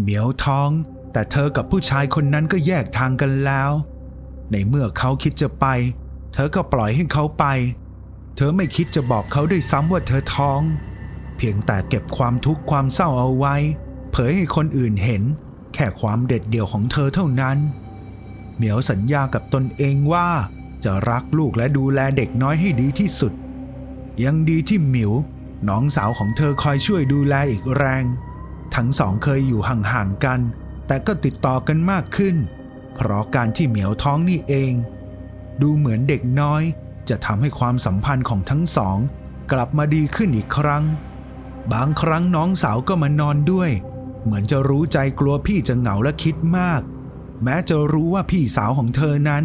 เหมียวท้อง แต่เธอกับผู้ชายคนนั้นก็แยกทางกันแล้ว ในเมื่อเขาคิดจะไป เธอก็ปล่อยให้เขาไป เธอไม่คิดจะบอกเขาด้วยซ้ำว่าเธอท้อง เพียงแต่เก็บความทุกข์ความเศร้าเอาไว้ เผยให้คนอื่นเห็น แค่ความเด็ดเดี่ยวของเธอเท่านั้น เหมียวสัญญากับตนเองว่า จะรักลูกและดูแลเด็กน้อยให้ดีที่สุด ยังดีที่หมิวน้องสาวของเธอคอยช่วยดูแลอีกแรง ทั้งสองเคยอยู่ห่างๆกัน แต่ก็ติดต่อกันมากขึ้น เพราะการที่เหมียวท้องนี่เอง ดูเหมือนเด็กน้อย จะทำให้ความสัมพันธ์ของทั้งสอง กลับมาดีขึ้นอีกครั้ง บางครั้งน้องสาวก็มานอนด้วย เหมือนจะรู้ใจกลัวพี่จะเหงาและคิดมาก แม้จะรู้ว่าพี่สาวของเธอนั้น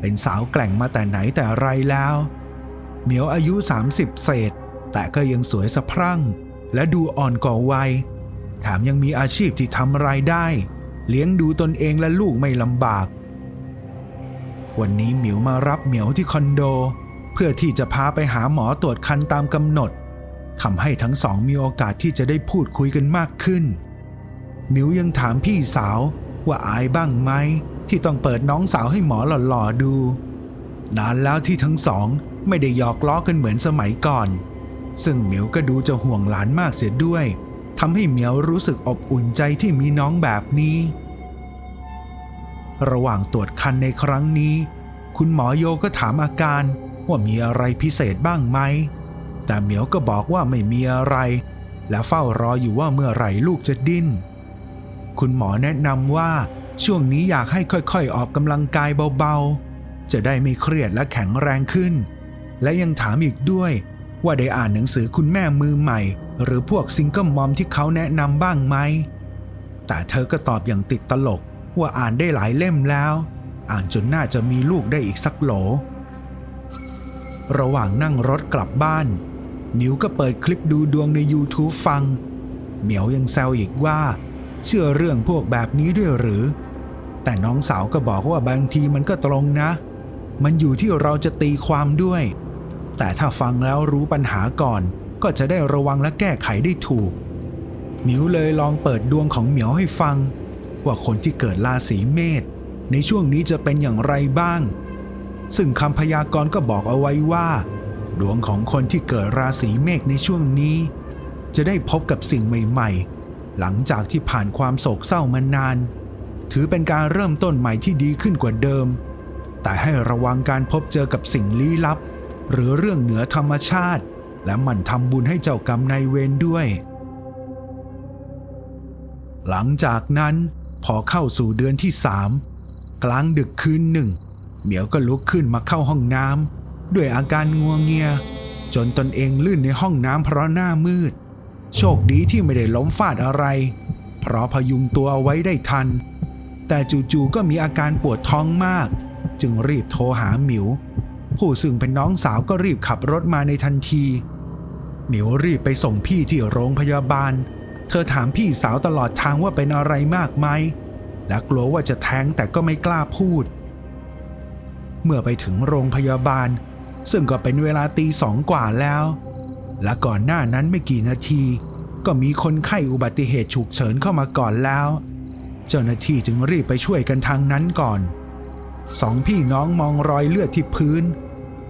เป็นสาวแกล่งมาแต่ไหนแต่ไรแล้ว เหมียวอายุ 30 เศษ แต่ก็ยังสวยสะพรั่ง และดูอ่อนก่อวัย แถมยังมีอาชีพที่ทำรายได้ เลี้ยงดูตนเองและลูกไม่ลำบาก วันนี้เหมียวมารับเหมียวที่คอนโด เพื่อที่จะพาไปหาหมอตรวจคันตามกำหนดทำให้ทั้งสองมีโอกาสที่จะได้พูดคุยกันมากขึ้นหมิวยังถามพี่สาวว่าอายบ้างไหมที่ต้องเปิดน้องสาวให้หมอหล่อๆดู นานแล้วที่ทั้งสองไม่ได้หยอกล้อกันเหมือนสมัยก่อน ซึ่งเหมียวก็ดูจะห่วงหลานมากเสียด้วย ทำให้เหมียวรู้สึกอบอุ่นใจที่มีน้องแบบนี้ ระหว่างตรวจคันในครั้งนี้ คุณหมอโยก็ถามอาการว่ามีอะไรพิเศษบ้างไหม แต่เหมียวก็บอกว่าไม่มีอะไร และเฝ้ารออยู่ว่าเมื่อไหร่ลูกจะดิ้น คุณหมอแนะนำว่าช่วงนี้อยากให้ค่อยๆ ออกกำลังกายเบาๆ จะได้ไม่เครียดและแข็งแรงขึ้น และยังถามอีกด้วยว่าได้อ่านหนังสือคุณแม่มือใหม่ หรือพวกซิงเกิลมอมที่เขาแนะนำบ้างไหม แต่เธอก็ตอบอย่างติดตลกว่าอ่านได้หลายเล่มแล้ว อ่านจนน่าจะมีลูกได้อีกสักโหล ระหว่างนั่งรถกลับบ้านหมิวก็เปิดคลิปดูดวงใน YouTube ฟัง เหมียวยังแซวอีกว่า เชื่อเรื่องพวกแบบนี้ด้วยหรือ แต่น้องสาวก็บอกว่าบางทีมันก็ตรงนะ มันอยู่ที่เราจะตีความด้วย แต่ถ้าฟังแล้วรู้ปัญหาก่อน ก็จะได้ระวังและแก้ไขได้ถูก หมิวเลยลองเปิดดวงของเหมียวให้ฟัง ว่าคนที่เกิดราศีเมษในช่วงนี้จะเป็นอย่างไรบ้าง ซึ่งคำพยากรณ์ก็บอกเอาไว้ว่า ดวงของคนที่เกิดราศีเมษในช่วงนี้ จะได้พบกับสิ่งใหม่ ๆ หลังจากที่ผ่านความโศกเศร้ามานาน ถือเป็นการเริ่มต้นใหม่ที่ดีขึ้นกว่าเดิม แต่ให้ระวังการพบเจอกับสิ่งลี้ลับ หรือเรื่องเหนือธรรมชาติ และมันทำบุญให้เจ้ากรรมนายเวรด้วย หลังจากนั้นพอเข้าสู่เดือนที่สามกลางดึกคืนหนึ่ง เหมียวก็ลุกขึ้นมาเข้าห้องน้ำด้วยอาการงัวงเงีย จนตนเองลื่นในห้องน้ำเพราะหน้ามืด โชคดีที่ไม่ได้ล้มฟาดอะไร เพราะพยุงตัวเอาไว้ได้ทัน แต่จู่ๆก็มีอาการปวดท้องมาก จึงรีบโทรหาหมิว ผู้ซึ่งเป็นน้องสาวก็รีบขับรถมาในทันที หมิวรีบไปส่งพี่ที่โรงพยาบาล เธอถามพี่สาวตลอดทางว่าเป็นอะไรมากไหม และกลัวว่าจะแท้งแต่ก็ไม่กล้าพูด เมื่อไปถึงโรงพยาบาล ซึ่งก็เป็นเวลาตีสองกว่าแล้ว และก่อนหน้านั้นไม่กี่นาที ก็มีคนไข้อุบัติเหตุฉุกเฉินเข้ามาก่อนแล้ว เจ้าหน้าที่จึงรีบไปช่วยกันทางนั้นก่อนสองพี่น้องมองรอยเลือดที่พื้น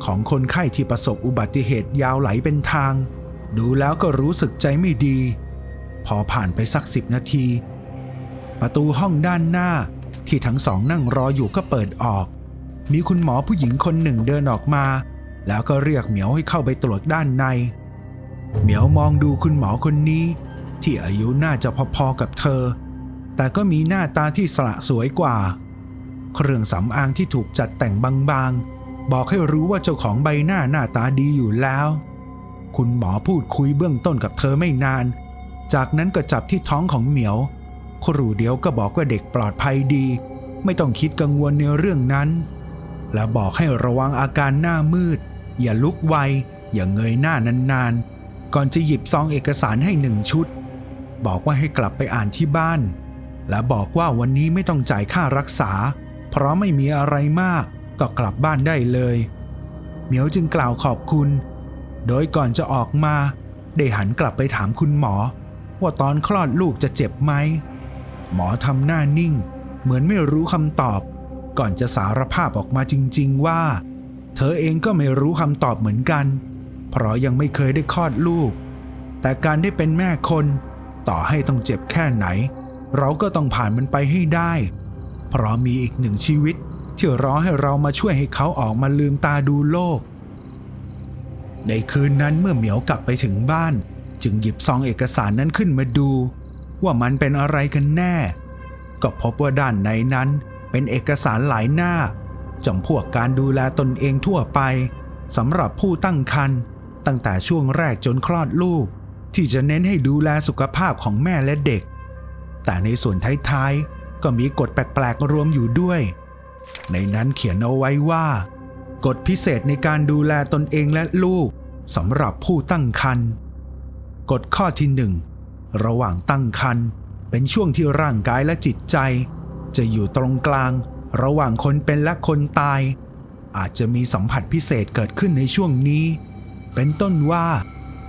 ของคนไข้ที่ประสบอุบัติเหตุยาวไหลเป็นทาง ดูแล้วก็รู้สึกใจไม่ดี พอผ่านไปสักสิบนาที ประตูห้องด้านหน้าที่ทั้งสองนั่งรออยู่ก็เปิดออก มีคุณหมอผู้หญิงคนหนึ่งเดินออกมา แล้วก็เรียกเหมียวให้เข้าไปตรวจด้านใน เหมียวมองดูคุณหมอคนนี้ ที่อายุน่าจะพอๆกับเธอ แต่ก็มีหน้าตาที่สละสวยกว่า เครื่องสำอางที่ถูกจัดแต่งบางๆ บอกให้รู้ว่าเจ้าของใบหน้าหน้าตาดีอยู่แล้ว คุณหมอพูดคุยเบื้องต้นกับเธอไม่นาน จากนั้นก็จับที่ท้องของเหมียว ครูเดียวก็บอกว่าเด็กปลอดภัยดี ไม่ต้องคิดกังวลในเรื่องนั้น และบอกให้ระวังอาการหน้ามืด อย่าลุกไว อย่าเงยหน้านานๆ ก่อนจะหยิบซองเอกสารให้หนึ่งชุด บอกว่าให้กลับไปอ่านที่บ้าน และบอกว่าวันนี้ไม่ต้องจ่ายค่ารักษา เพราะไม่มีอะไรมากก็กลับบ้านได้เลย เหมียวจึงกล่าวขอบคุณ โดยก่อนจะออกมา ได้หันกลับไปถามคุณหมอ ว่าตอนคลอดลูกจะเจ็บไหม หมอทำหน้านิ่ง เหมือนไม่รู้คำตอบ ก่อนจะสารภาพออกมาจริง ๆ ว่า เธอเองก็ไม่รู้คำตอบเหมือนกัน เพราะยังไม่เคยได้คลอดลูก แต่การได้เป็นแม่คน ต่อให้ต้องเจ็บแค่ไหน เราก็ต้องผ่านมันไปให้ได้ เพราะมีอีกหนึ่งชีวิตที่รอให้เรามาช่วยให้เขาออกมาลืมตาดูโลก ในคืนนั้นเมื่อเหมียวกลับไปถึงบ้าน จึงหยิบซองเอกสารนั้นขึ้นมาดู ว่ามันเป็นอะไรกันแน่ ก็พบว่าด้านในนั้นเป็นเอกสารหลายหน้าจำพวกการดูแลตนเองทั่วไปสำหรับผู้ตั้งครรภ์ตั้งแต่ช่วงแรกจนคลอดลูก ที่จะเน้นให้ดูแลสุขภาพของแม่และเด็ก แต่ในส่วนท้ายๆ ก็มีกฎแปลกๆรวมอยู่ด้วย ในนั้นเขียนเอาไว้ว่า กฎพิเศษในการดูแลตนเองและลูก สำหรับผู้ตั้งครรภ์กฎข้อที่หนึ่งระหว่างตั้งครรภ์เป็นช่วงที่ร่างกายและจิตใจ จะอยู่ตรงกลาง ระหว่างคนเป็นและคนตาย อาจจะมีสัมผัสพิเศษเกิดขึ้นในช่วงนี้ เป็นต้นว่า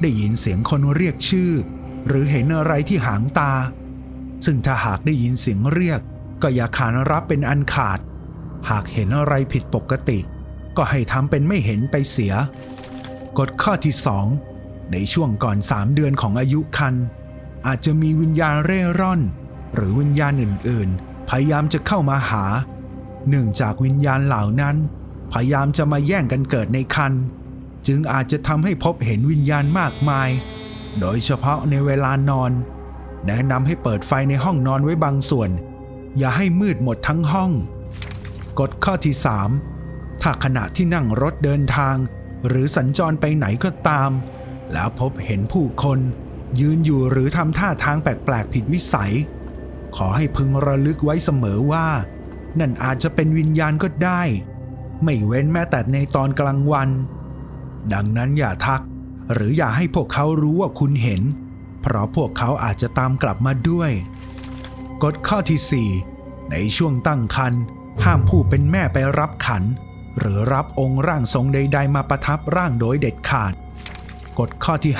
ได้ยินเสียงคนเรียกชื่อ หรือเห็นอะไรที่หางตา ซึ่งถ้าหากได้ยินเสียงเรียก ก็อย่าขานรับเป็นอันขาด หากเห็นอะไรผิดปกติ ก็ให้ทำเป็นไม่เห็นไปเสีย กฎข้อที่สองในช่วงก่อนสามเดือนของอายุคันอาจจะมีวิญญาณเร่ร่อน หรือวิญญาณอื่น ๆ พยายามจะเข้ามาหา เนื่องจากวิญญาณเหล่านั้น พยายามจะมาแย่งกันเกิดในคันจึงอาจจะทำให้พบเห็นวิญญาณมากมาย โดยเฉพาะในเวลานอน แนะนำให้เปิดไฟในห้องนอนไว้บางส่วน อย่าให้มืดหมดทั้งห้อง กฎข้อที่ 3 ถ้าขณะที่นั่งรถเดินทาง หรือสัญจรไปไหนก็ตาม แล้วพบเห็นผู้คน ยืนอยู่หรือทำท่าทางแปลกๆผิดวิสัย ขอให้พึงระลึกไว้เสมอว่า นั่นอาจจะเป็นวิญญาณก็ได้ ไม่เว้นแม้แต่ในตอนกลางวัน ดังนั้นอย่าทัก หรืออย่าให้พวกเขารู้ว่าคุณเห็น เพราะพวกเขาอาจจะตามกลับมาด้วยกฎข้อที่ 4 ในช่วงตั้งครรภ์ห้ามผู้เป็นแม่ไปรับขัน หรือรับองค์ร่างทรงใด ๆ มาประทับร่างโดยเด็ดขาด กฎข้อที่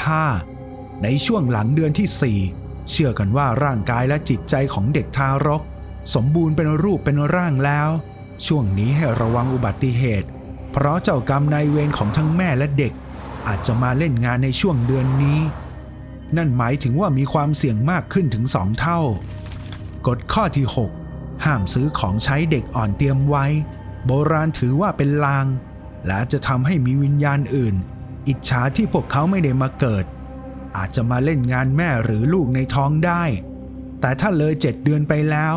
5 ในช่วงหลังเดือนที่ 4 เชื่อกันว่าร่างกายและจิตใจของเด็กทารก สมบูรณ์เป็นรูปเป็นร่างแล้ว ช่วงนี้ให้ระวังอุบัติเหตุ เพราะเจ้ากรรมนายเวรของทั้งแม่และเด็ก อาจจะมาเล่นงานในช่วงเดือนนี้ นั่นหมายถึงว่ามีความเสี่ยงมากขึ้นถึงสองเท่ากฎข้อที่ 6 ห้ามซื้อของใช้เด็กอ่อนเตรียมไว้ โบราณถือว่าเป็นลาง และจะทำให้มีวิญญาณอื่น อิจฉาที่พวกเขาไม่ได้มาเกิด อาจจะมาเล่นงานแม่หรือลูกในท้องได้ แต่ถ้าเลยเจ็ดเดือนไปแล้ว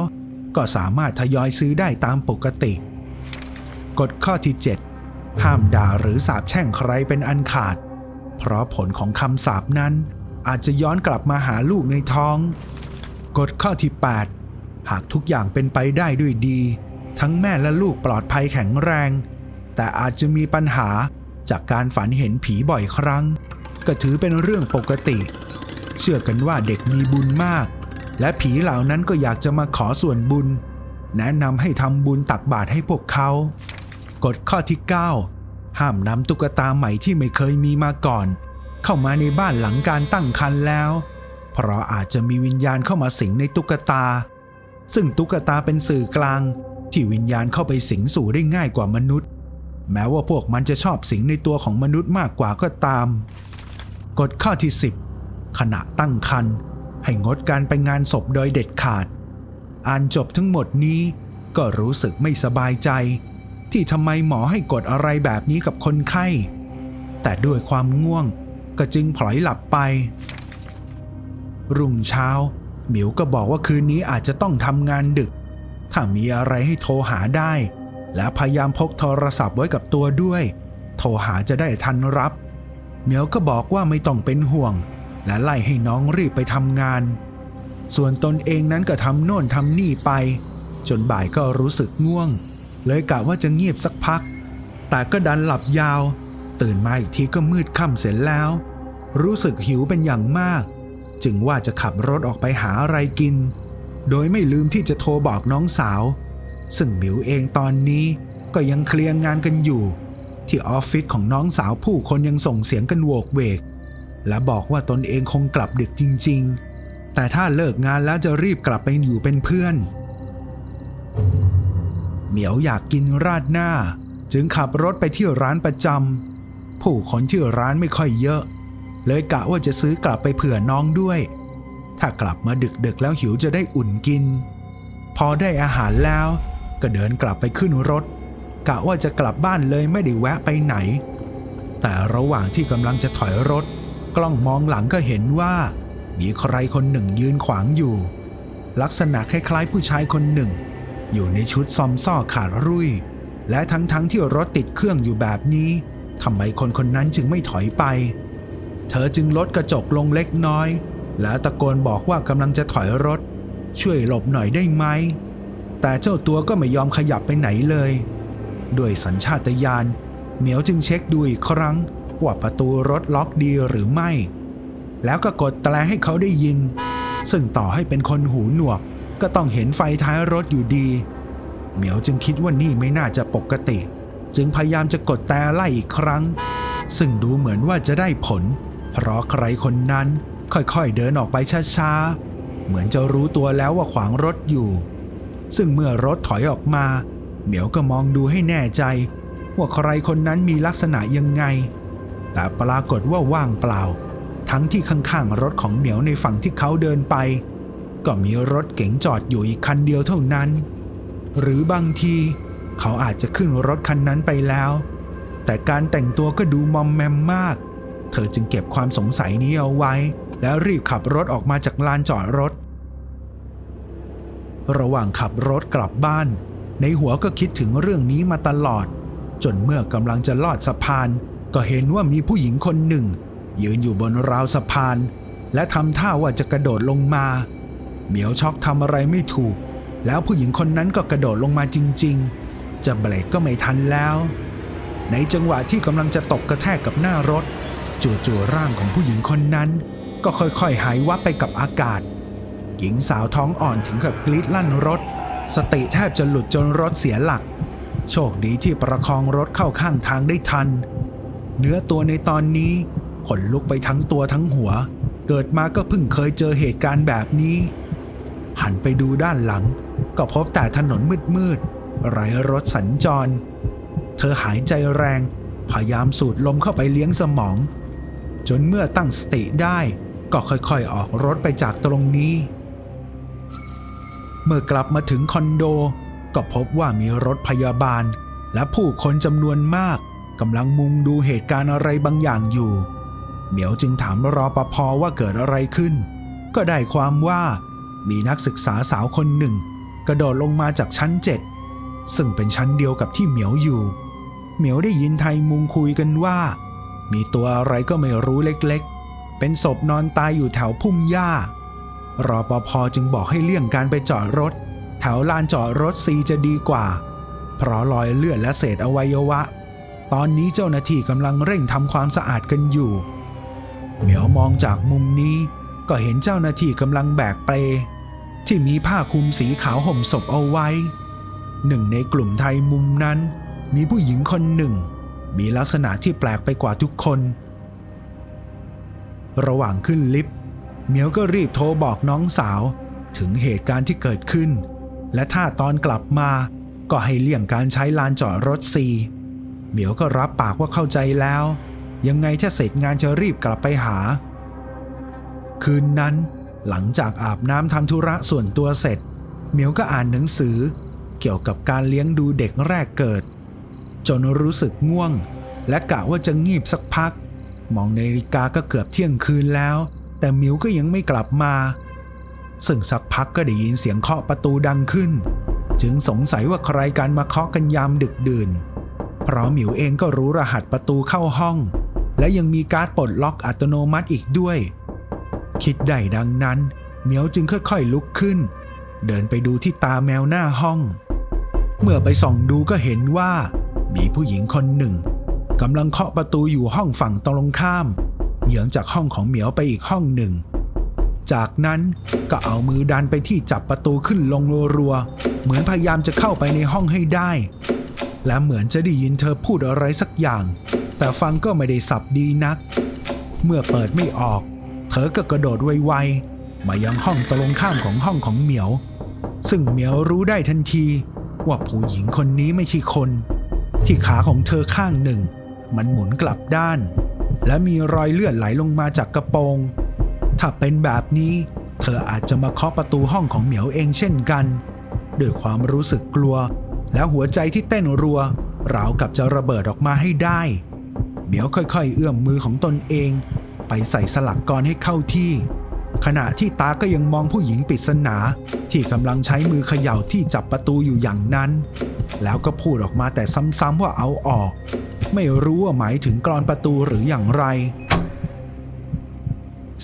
ก็สามารถทยอยซื้อได้ตามปกติกฎข้อที่ 7 ห้ามด่าหรือสาปแช่งใครเป็นอันขาด เพราะผลของคำสาปนั้นอาจจะย้อนกลับมาหาลูกในท้อง กฎข้อที่ 8 หากทุกอย่างเป็นไปได้ด้วยดี ทั้งแม่และลูกปลอดภัยแข็งแรง แต่อาจจะมีปัญหาจากการฝันเห็นผีบ่อยครั้ง ก็ถือเป็นเรื่องปกติ เชื่อกันว่าเด็กมีบุญมาก และผีเหล่านั้นก็อยากจะมาขอส่วนบุญ แนะนำให้ทำบุญตักบาตรให้พวกเขา กฎข้อที่ 9 ห้ามนำตุ๊กตาใหม่ที่ไม่เคยมีมาก่อน เข้ามาในบ้านหลังการตั้งครรภ์แล้ว เพราะอาจจะมีวิญญาณเข้ามาสิงในตุ๊กตา ซึ่งตุ๊กตาเป็นสื่อกลาง ที่วิญญาณเข้าไปสิงสู่ได้ง่ายกว่ามนุษย์ แม้ว่าพวกมันจะชอบสิงในตัวของมนุษย์มากกว่าก็ตามกฎข้อที่ 10 ขณะตั้งครรภ์ให้งดการไปงานศพโดยเด็ดขาด อ่านจบทั้งหมดนี้ก็รู้สึกไม่สบายใจ ที่ทำไมหมอให้กดอะไรแบบนี้กับคนไข้ แต่ด้วยความง่วงก็จึงพลอยหลับไป รุ่งเช้า หมิวก็บอกว่าคืนนี้อาจจะต้องทำงานดึก ถ้ามีอะไรให้โทรหาได้ และพยายามพกโทรศัพท์ไว้กับตัวด้วย โทรหาจะได้ทันรับ เหมียวก็บอกว่าไม่ต้องเป็นห่วง และไล่ให้น้องรีบไปทำงาน ส่วนตนเองนั้นก็ทำโน่นทำนี่ไป จนบ่ายก็รู้สึกง่วง เลยกะว่าจะเงียบสักพัก แต่ก็ดันหลับยาว ตื่นมาอีกทีก็มืดค่ำเสร็จแล้ว รู้สึกหิวเป็นอย่างมาก จึงว่าจะขับรถออกไปหาอะไรกิน โดยไม่ลืมที่จะโทรบอกน้องสาว ซึ่งหมิวเองตอนนี้ก็ยังเคลียร์งานกันอยู่ ที่ออฟฟิศของน้องสาวผู้คนยังส่งเสียงกันโวกเวก และบอกว่าตนเองคงกลับดึกจริง ๆ แต่ถ้าเลิกงานแล้วจะรีบกลับไปอยู่เป็นเพื่อน เหมียวอยากกินราดหน้า จึงขับรถไปที่ร้านประจำผู้คนที่ร้านไม่ค่อยเยอะ เลยกะว่าจะซื้อกลับไปเผื่อน้องด้วย ถ้ากลับมาดึกๆแล้วหิวจะได้อุ่นกิน พอได้อาหารแล้วก็เดินกลับไปขึ้นรถ กะว่าจะกลับบ้านเลยไม่ได้แวะไปไหน แต่ระหว่างที่กำลังจะถอยรถ กล้องมองหลังก็เห็นว่า มีใครคนหนึ่งยืนขวางอยู่ ลักษณะคล้ายๆผู้ชายคนหนึ่ง อยู่ในชุดซอมซ่อขาดรุ่ย และทั้งๆทที่รถติดเครื่องอยู่แบบนี้ทำไมคนคนนั้นจึงไม่ถอยไป เธอจึงลดกระจกลงเล็กน้อย แล้วตะโกนบอกว่ากำลังจะถอยรถ ช่วยหลบหน่อยได้ไหม แต่เจ้าตัวก็ไม่ยอมขยับไปไหนเลย ด้วยสัญชาตญาณเหมียวจึงเช็คดูอีกครั้ง ว่าประตูรถล็อกดีหรือไม่ แล้วก็กดแตรให้เขาได้ยิน ซึ่งต่อให้เป็นคนหูหนวก ก็ต้องเห็นไฟท้ายรถอยู่ดี เหมียวจึงคิดว่านี่ไม่น่าจะปกติ จึงพยายามจะกดแต่ไล่อีกครั้ง ซึ่งดูเหมือนว่าจะได้ผล เพราะใครคนนั้น ค่อยๆเดินออกไปช้าๆ เหมือนจะรู้ตัวแล้วว่าขวางรถอยู่ ซึ่งเมื่อรถถอยออกมา เหมียวก็มองดูให้แน่ใจ ว่าใครคนนั้นมีลักษณะยังไง แต่ปรากฏว่าว่างเปล่า ทั้งที่ข้างๆรถของเหมียวในฝั่งที่เขาเดินไป ก็มีรถเก๋งจอดอยู่อีกคันเดียวเท่านั้น หรือบางทีเขาอาจจะขึ้นรถคันนั้นไปแล้ว แต่การแต่งตัวก็ดูมอมแมมมาก เธอจึงเก็บความสงสัยนี้เอาไว้ แล้วรีบขับรถออกมาจากลานจอดรถ ระหว่างขับรถกลับบ้าน ในหัวก็คิดถึงเรื่องนี้มาตลอด จนเมื่อกำลังจะลอดสะพาน ก็เห็นว่ามีผู้หญิงคนหนึ่ง ยืนอยู่บนราวสะพาน และทำท่าว่าจะกระโดดลงมา เหมียวช็อกทำอะไรไม่ถูก แล้วผู้หญิงคนนั้นก็กระโดดลงมาจริง ๆ จะเบรกก็ไม่ทันแล้ว ในจังหวะที่กำลังจะตกกระแทกกับหน้ารถ จู่ๆร่างของผู้หญิงคนนั้น ก็ค่อยๆ หายวับไปกับอากาศ หญิงสาวท้องอ่อนถึงกับกรีดลั่นรถ สติแทบจะหลุดจนรถเสียหลัก โชคดีที่ประคองรถเข้าข้างทางได้ทัน เนื้อตัวในตอนนี้ขนลุกไปทั้งตัวทั้งหัว เกิดมาก็เพิ่งเคยเจอเหตุการณ์แบบนี้ หันไปดูด้านหลัง ก็พบแต่ถนนมืดๆไร้รถสัญจร เธอหายใจแรง พยายามสูดลมเข้าไปเลี้ยงสมอง จนเมื่อตั้งสติได้ ก็ค่อยๆออกรถไปจากตรงนี้ เมื่อกลับมาถึงคอนโด ก็พบว่ามีรถพยาบาล และผู้คนจำนวนมากกำลังมุงดูเหตุการณ์อะไรบางอย่างอยู่ เหมียวจึงถามรอปภว่าเกิดอะไรขึ้น ก็ได้ความว่ามีนักศึกษาสาวคนหนึ่ง กระโดดลงมาจากชั้นเจ็ดซึ่งเป็นชั้นเดียวกับที่เหมียวอยู่ เหมียวได้ยินไทยมุงคุยกันว่า มีตัวอะไรก็ไม่รู้เล็กๆ เป็นศพนอนตายอยู่แถวพุ่มหญ้ารอปภจึงบอกให้เลี่ยงการไปจอดรถ แถวลานจอดรถซีจะดีกว่า เพราะรอยเลือดและเศษอวัยวะ ตอนนี้เจ้าหน้าที่กำลังเร่งทำความสะอาดกันอยู่ เหมียวมองจากมุมนี้ ก็เห็นเจ้าหน้าที่กำลังแบกเปลที่มีผ้าคลุมสีขาวห่มศพเอาไว้ หนึ่งในกลุ่มไทยมุมนั้น มีผู้หญิงคนหนึ่ง มีลักษณะที่แปลกไปกว่าทุกคน ระหว่างขึ้นลิฟต์เหมียวก็รีบโทรบอกน้องสาว ถึงเหตุการณ์ที่เกิดขึ้น และถ้าตอนกลับมา ก็ให้เลี่ยงการใช้ลานจอดรถซีเหมียวก็รับปากว่าเข้าใจแล้ว ยังไงถ้าเสร็จงานจะรีบกลับไปหา คืนนั้น หลังจากอาบน้ำทำธุระส่วนตัวเสร็จ เหมียวก็อ่านหนังสือ เกี่ยวกับการเลี้ยงดูเด็กแรกเกิด จนรู้สึกง่วง และกะว่าจะงีบสักพัก มองนาฬิกาก็เกือบเที่ยงคืนแล้ว แต่หมิวก็ยังไม่กลับมา ซึ่งสักพักก็ได้ยินเสียงเคาะประตูดังขึ้น จึงสงสัยว่าใครกันมาเคาะกันยามดึกดื่น เพราะหมิวเองก็รู้รหัสประตูเข้าห้อง และยังมีการ์ดปลดล็อกอัตโนมัติอีกด้วย คิดได้ดังนั้นเหมียวจึงค่อยๆลุกขึ้น เดินไปดูที่ตาแมวหน้าห้อง เมื่อไปส่องดูก็เห็นว่า มีผู้หญิงคนหนึ่ง กำลังเคาะประตูอยู่ห้องฝั่งตรงข้าม เหยืองจากห้องของเหมียวไปอีกห้องหนึ่ง จากนั้นก็เอามือดันไปที่จับประตูขึ้นลงรัวๆเหมือนพยายามจะเข้าไปในห้องให้ได้ และเหมือนจะได้ยินเธอพูดอะไรสักอย่าง แต่ฟังก็ไม่ได้สับดีนัก เมื่อเปิดไม่ออก เธอก็กระโดดไวๆมายังห้องตรงข้ามของห้องของเหมียว ซึ่งเหมียวรู้ได้ทันทีว่าผู้หญิงคนนี้ไม่ใช่คน ที่ขาของเธอข้างหนึ่ง มันหมุนกลับด้าน และมีรอยเลือดไหลลงมาจากกระโปรง ถ้าเป็นแบบนี้ เธออาจจะมาเคาะประตูห้องของเหมียวเองเช่นกัน ด้วยความรู้สึกกลัว และหัวใจที่เต้นรัว ราวกับจะระเบิดออกมาให้ได้ เหมียวค่อยๆ เอื้อมมือของตนเอง ไปใส่สลักกรให้เข้าที่ ขณะที่ตาก็ยังมองผู้หญิงปริศนาที่กำลังใช้มือเขย่าที่จับประตูอยู่อย่างนั้น แล้วก็พูดออกมาแต่ซ้ำๆว่าเอาออก ไม่รู้ว่าหมายถึงกรอนประตูหรืออย่างไร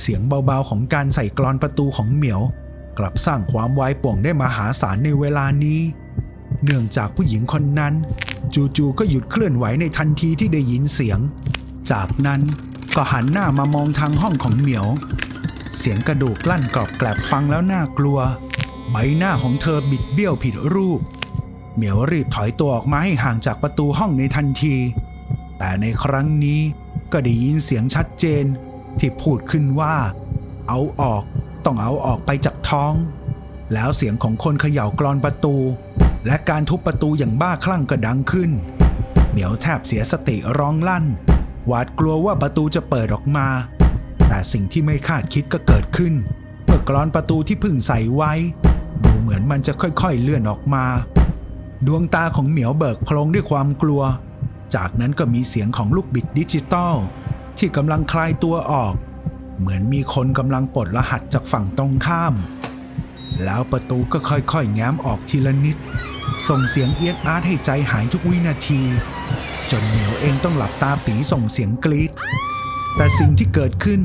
เสียงเบาๆของการใส่กรอนประตูของเหมียว กลับสร้างความวายป่วงได้มหาศาลในเวลานี้ เนื่องจากผู้หญิงคนนั้น จู่ๆก็หยุดเคลื่อนไหวในทันทีที่ได้ยินเสียง จากนั้นก็หันหน้ามามองทางห้องของเหมียว เสียงกระดูกลั่นกรอบแกรบฟังแล้วน่ากลัว ใบหน้าของเธอบิดเบี้ยวผิดรูป เหมียวรีบถอยตัวออกมาให้ห่างจากประตูห้องในทันที แต่ในครั้งนี้ก็ได้ยินเสียงชัดเจนที่พูดขึ้นว่า เอาออกต้องเอาออกไปจากท้อง แล้วเสียงของคนเขย่ากรอนประตู และการทุบประตูอย่างบ้าคลั่งก็ดังขึ้น เหมียวแทบเสียสติร้องลั่น หวาดกลัวว่าประตูจะเปิดออกมา แต่สิ่งที่ไม่คาดคิดก็เกิดขึ้นเมื่อกรอนประตูที่พึ่งใส่ไว้ ดูเหมือนมันจะค่อยๆเลื่อนออกมา ดวงตาของเหมียวเบิกโพลงด้วยความกลัว จากนั้นก็มีเสียงของลูกบิดดิจิตอลที่กำลังคลายตัวออก เหมือนมีคนกำลังปลดรหัสจากฝั่งตรงข้าม แล้วประตูก็ค่อยๆ แง้มออกทีละนิด ส่งเสียงเอียดอาร์ตให้ใจหายทุกวินาที จนเหมียวเองต้องหลับตาปีส่งเสียงกรีดแต่สิ่งที่เกิดขึ้น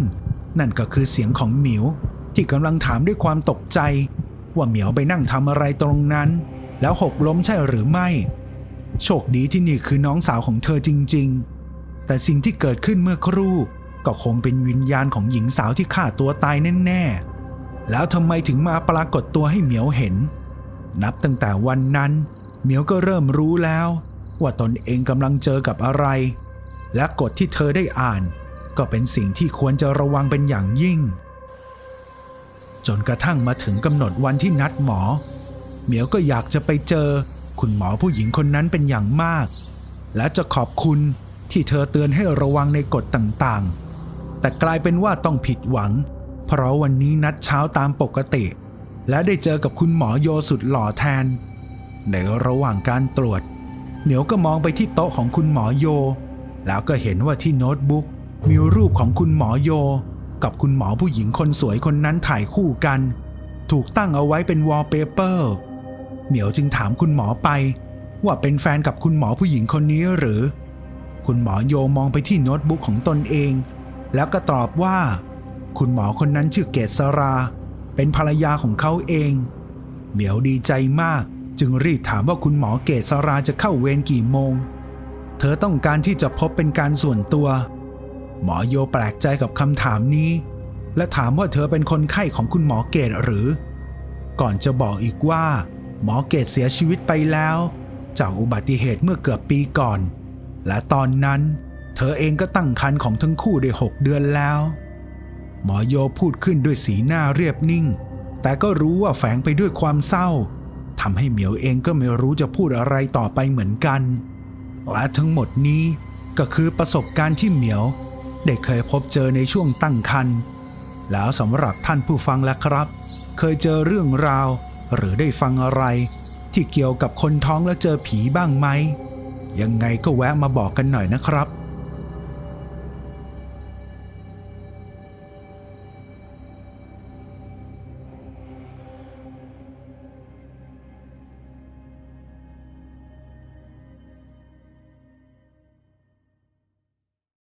นั่นก็คือเสียงของเหมียวที่กำลังถามด้วยความตกใจ ว่าเหมียวไปนั่งทำอะไรตรงนั้น แล้วหกล้มใช่หรือไม่ โชคดีที่นี่คือน้องสาวของเธอจริง ๆ แต่สิ่งที่เกิดขึ้นเมื่อครู่ก็คงเป็นวิญญาณของหญิงสาวที่ฆ่าตัวตายแน่ๆ แล้วทำไมถึงมาปรากฏตัวให้เหมียวเห็น นับตั้งแต่วันนั้น เหมียวก็เริ่มรู้แล้ว ว่าตนเองกำลังเจอกับอะไร และกฎที่เธอได้อ่าน ก็เป็นสิ่งที่ควรจะระวังเป็นอย่างยิ่ง จนกระทั่งมาถึงกำหนดวันที่นัดหมอ เหมียวก็อยากจะไปเจอ คุณหมอผู้หญิงคนนั้นเป็นอย่างมาก และจะขอบคุณที่เธอเตือนให้ระวังในกฎต่างๆ แต่กลายเป็นว่าต้องผิดหวัง เพราะวันนี้นัดเช้าตามปกติ และได้เจอกับคุณหมอโยสุดหล่อแทน ในระหว่างการตรวจ เหมียวก็มองไปที่โต๊ะของคุณหมอโย แล้วก็เห็นว่าที่โน้ตบุ๊กมีรูปของคุณหมอโย กับคุณหมอผู้หญิงคนสวยคนนั้นถ่ายคู่กัน ถูกตั้งเอาไว้เป็นวอลเปเปอร์ เหมียวจึงถามคุณหมอไป ว่าเป็นแฟนกับคุณหมอผู้หญิงคนนี้หรือ คุณหมอโยมองไปที่โน้ตบุ๊กของตนเอง แล้วก็ตอบว่า คุณหมอคนนั้นชื่อเกษรา เป็นภรรยาของเขาเอง เหมียวดีใจมากจึงรีบถามว่าคุณหมอเกษราจะเข้าเวรกี่โมง เธอต้องการที่จะพบเป็นการส่วนตัว หมอโยแปลกใจกับคำถามนี้ และถามว่าเธอเป็นคนไข้ของคุณหมอเกตหรือ ก่อนจะบอกอีกว่า หมอเกตเสียชีวิตไปแล้ว จากอุบัติเหตุเมื่อเกือบปีก่อน และตอนนั้น เธอเองก็ตั้งครรภ์ของทั้งคู่ได้หกเดือนแล้ว หมอโยพูดขึ้นด้วยสีหน้าเรียบนิ่ง แต่ก็รู้ว่าแฝงไปด้วยความเศร้าทำให้เหมียวเองก็ไม่รู้จะพูดอะไรต่อไปเหมือนกัน และทั้งหมดนี้ก็คือประสบการณ์ที่เหมียว ได้เคยพบเจอในช่วงตั้งครรภ์แล้วสำหรับท่านผู้ฟังแล้วครับ เคยเจอเรื่องราว หรือได้ฟังอะไร ที่เกี่ยวกับคนท้องแล้วเจอผีบ้างไหมยังไงก็แวะมาบอกกันหน่อยนะครับ